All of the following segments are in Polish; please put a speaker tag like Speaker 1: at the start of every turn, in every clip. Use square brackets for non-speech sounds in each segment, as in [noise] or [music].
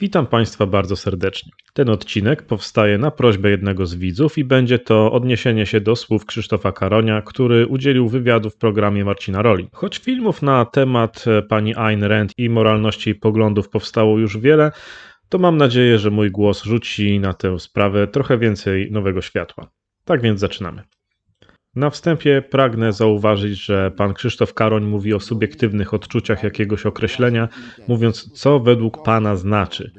Speaker 1: Witam Państwa bardzo serdecznie. Ten odcinek powstaje na prośbę jednego z widzów i będzie to odniesienie się do słów Krzysztofa Karonia, który udzielił wywiadu w programie Marcina Roli. Choć filmów na temat e, pani Ayn Rand i moralności jej poglądów powstało już wiele, to mam nadzieję, że mój głos rzuci na tę sprawę trochę więcej nowego światła. Tak więc zaczynamy. Na wstępie pragnę zauważyć, że pan Krzysztof Karoń mówi o subiektywnych odczuciach jakiegoś określenia, mówiąc, co według pana znaczy.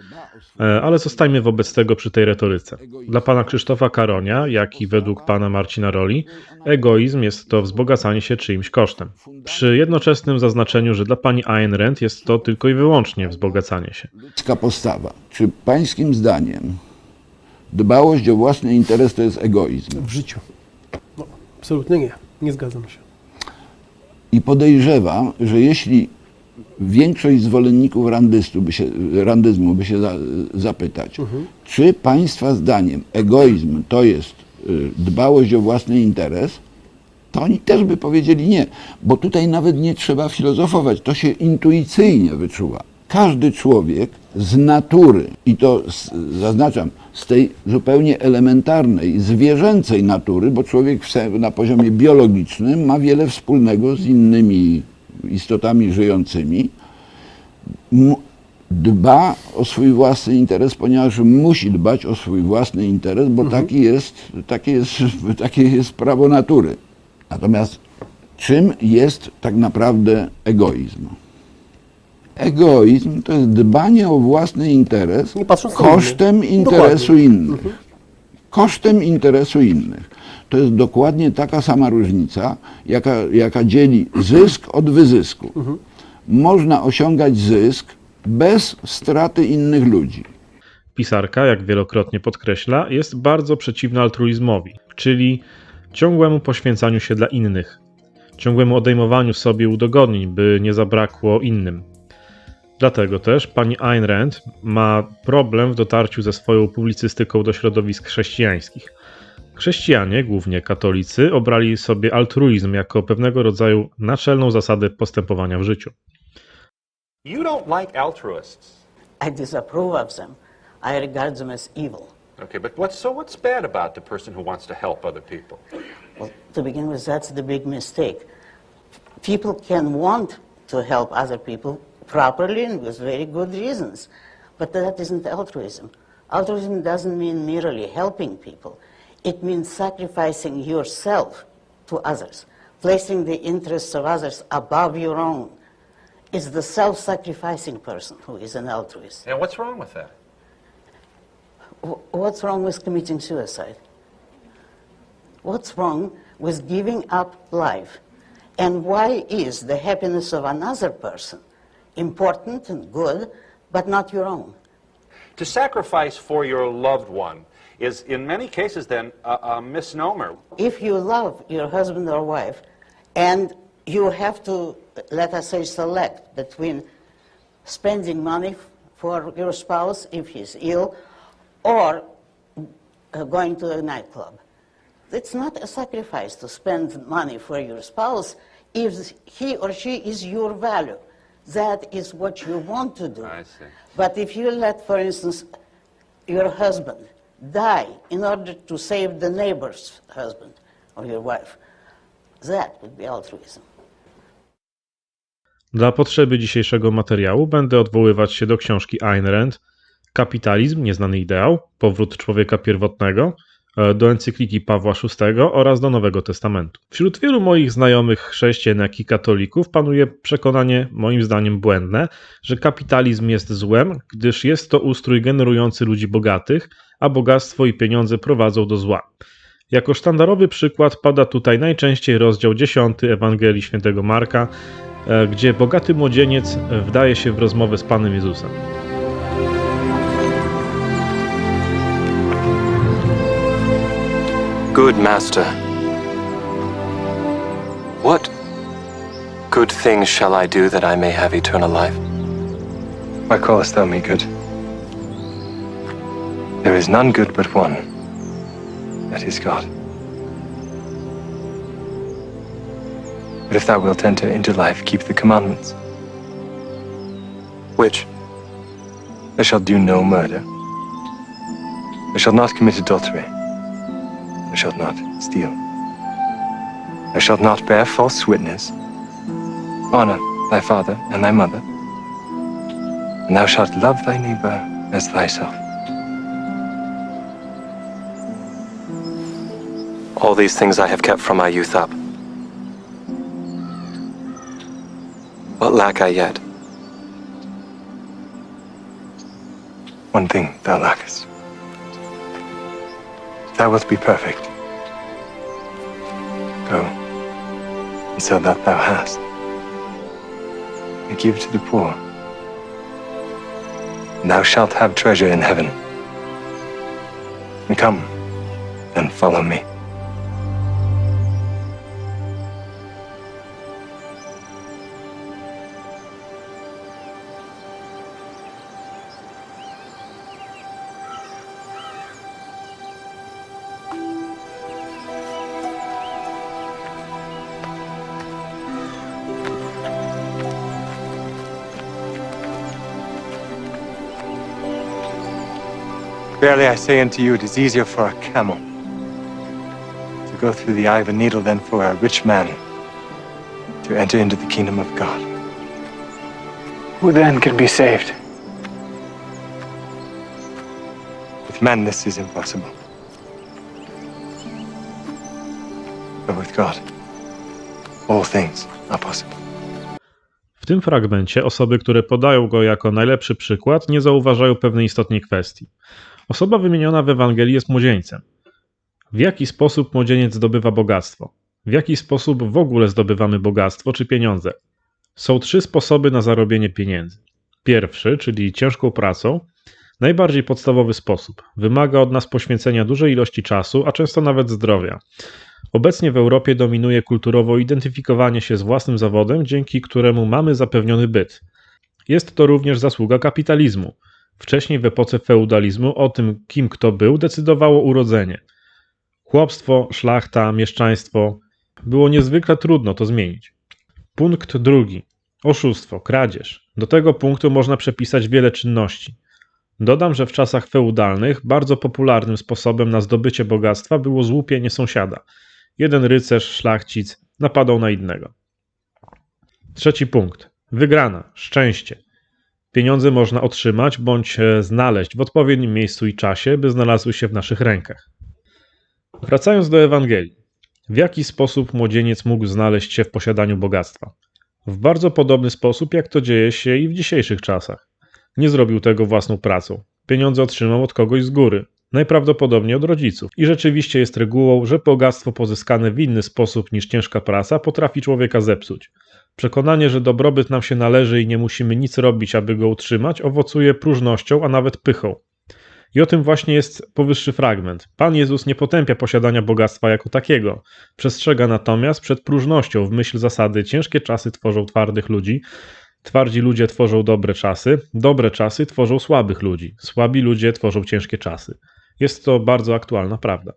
Speaker 1: E, Ale zostajmy wobec tego przy tej retoryce. Dla pana Krzysztofa Karonia, jak i według pana Marcina Roli, egoizm jest to wzbogacanie się czyimś kosztem. Przy jednoczesnym zaznaczeniu, że dla pani Ayn Rand jest to tylko i wyłącznie wzbogacanie się.
Speaker 2: ludzka postawa. Czy pańskim zdaniem dbałość o własny interes to jest egoizm?
Speaker 3: W życiu. Absolutnie nie. Nie zgadzam się.
Speaker 2: I podejrzewam, że jeśli większość zwolenników randystu by się, randyzmu by się za, zapytać, czy państwa zdaniem egoizm to jest y, dbałość o własny interes, to oni też by powiedzieli nie, bo tutaj nawet nie trzeba filozofować, to się intuicyjnie wyczuwa. Każdy człowiek z natury, i to z, zaznaczam, z tej zupełnie elementarnej, zwierzęcej natury, bo człowiek w na poziomie biologicznym ma wiele wspólnego z innymi istotami żyjącymi, dba o swój własny interes, ponieważ musi dbać o swój własny interes, bo taki jest, takie, jest, [laughs] takie jest prawo natury. Natomiast czym jest tak naprawdę egoizm? Egoizm to jest dbanie o własny interes kosztem
Speaker 3: innych.
Speaker 2: interesu
Speaker 3: Dokładnie.
Speaker 2: innych. Kosztem interesu innych. To jest dokładnie taka sama różnica, jaka, jaka dzieli zysk od wyzysku. Można osiągać zysk bez straty innych ludzi.
Speaker 1: Pisarka, jak wielokrotnie podkreśla, jest bardzo przeciwna altruizmowi, czyli ciągłemu poświęcaniu się dla innych, ciągłemu odejmowaniu sobie udogodnień, by nie zabrakło innym. Dlatego też pani Ayn Rand ma problem w dotarciu ze swoją publicystyką do środowisk chrześcijańskich. Chrześcijanie, głównie katolicy, obrali sobie altruizm jako pewnego rodzaju naczelną zasadę postępowania w życiu.
Speaker 4: You don't like altruists.
Speaker 5: I disapprove of them. I regard them as evil.
Speaker 4: Okay, but what's so what's bad about the person who wants to help other people?
Speaker 5: Well, to begin with, that's the big mistake. People can want to help other people properly and with very good reasons, but that isn't altruism. Altruism doesn't mean merely helping people. It means sacrificing yourself to others, placing the interests of others above your own. It's the self-sacrificing person who is an altruist.
Speaker 4: And what's wrong with that?
Speaker 5: Wh- What's wrong with committing suicide? What's wrong with giving up life? And why is the happiness of another person important and good, but not your own?
Speaker 4: To sacrifice for your loved one is, in many cases, then a, a misnomer.
Speaker 5: If you love your husband or wife and you have to, let us say, select between spending money for your spouse if he's ill or uh, going to a nightclub. It's not a sacrifice to spend money for your spouse if he or she is your value. That is what you want to do.
Speaker 4: I see.
Speaker 5: But if you let, for instance, your husband die in order to save the neighbor's husband or your wife, that would be altruism.
Speaker 1: Dla potrzeby dzisiejszego materiału będę odwoływać się do książki Ayn Rand Kapitalizm, nieznany ideał, powrót człowieka pierwotnego, do encykliki Pawła VI oraz do Nowego Testamentu. Wśród wielu moich znajomych chrześcijan, jak i katolików panuje przekonanie, moim zdaniem błędne, że kapitalizm jest złem, gdyż jest to ustrój generujący ludzi bogatych, a bogactwo i pieniądze prowadzą do zła. Jako sztandarowy przykład pada tutaj najczęściej rozdział 10 Ewangelii Świętego Marka, e, gdzie bogaty młodzieniec e, wdaje się w rozmowę z Panem Jezusem.
Speaker 6: Good master. What good things shall I do that I may have eternal life? Why callest thou me good? There is none good but one, that is God. But if thou wilt enter into life, keep the commandments. Which? Thou shalt do no murder. Thou shalt not commit adultery. Shalt not steal. Thou shalt not bear false witness. Honor thy father and thy mother. And thou shalt love thy neighbor as thyself. All these things I have kept from my youth up. What lack I yet? One thing thou lackest. Thou wilt be perfect. Go, and sell that thou hast, and give to the poor. And thou shalt have treasure in heaven. And come, and follow me. Verily I say unto you, it is easier for a camel to go through the eye of a needle than for a rich man to enter into the kingdom of God.
Speaker 7: Who then can be saved?
Speaker 6: With man, this is impossible. But with God, all things are possible.
Speaker 1: W tym fragmencie osoby, które podają go jako najlepszy przykład, nie zauważają pewnej istotnej kwestii. Osoba wymieniona w Ewangelii jest młodzieńcem. W jaki sposób młodzieniec zdobywa bogactwo? W jaki sposób w ogóle zdobywamy bogactwo czy pieniądze? Są trzy sposoby na zarobienie pieniędzy. Pierwszy, czyli ciężką pracą, najbardziej podstawowy sposób. Wymaga od nas poświęcenia dużej ilości czasu, a często nawet zdrowia. Obecnie w Europie dominuje kulturowo identyfikowanie się z własnym zawodem, dzięki któremu mamy zapewniony byt. Jest to również zasługa kapitalizmu. Wcześniej w epoce feudalizmu o tym, kim kto był, decydowało urodzenie. Chłopstwo, szlachta, mieszczaństwo. Było niezwykle trudno to zmienić. Punkt drugi. Oszustwo, kradzież. Do tego punktu można przepisać wiele czynności. Dodam, że w czasach feudalnych bardzo popularnym sposobem na zdobycie bogactwa było złupienie sąsiada. Jeden rycerz, szlachcic napadał na innego. Trzeci punkt. Wygrana, szczęście. Pieniądze można otrzymać bądź e, znaleźć w odpowiednim miejscu i czasie, by znalazły się w naszych rękach. Wracając do Ewangelii. W jaki sposób młodzieniec mógł znaleźć się w posiadaniu bogactwa? W bardzo podobny sposób, jak to dzieje się i w dzisiejszych czasach. Nie zrobił tego własną pracą. Pieniądze otrzymał od kogoś z góry, najprawdopodobniej od rodziców. I rzeczywiście jest regułą, że bogactwo pozyskane w inny sposób niż ciężka praca potrafi człowieka zepsuć. Przekonanie, że dobrobyt nam się należy i nie musimy nic robić, aby go utrzymać, owocuje próżnością, a nawet pychą. I o tym właśnie jest powyższy fragment. Pan Jezus nie potępia posiadania bogactwa jako takiego. Przestrzega natomiast przed próżnością w myśl zasady ciężkie czasy tworzą twardych ludzi, twardzi ludzie tworzą dobre czasy, dobre czasy tworzą słabych ludzi, słabi ludzie tworzą ciężkie czasy. Jest to bardzo aktualna prawda.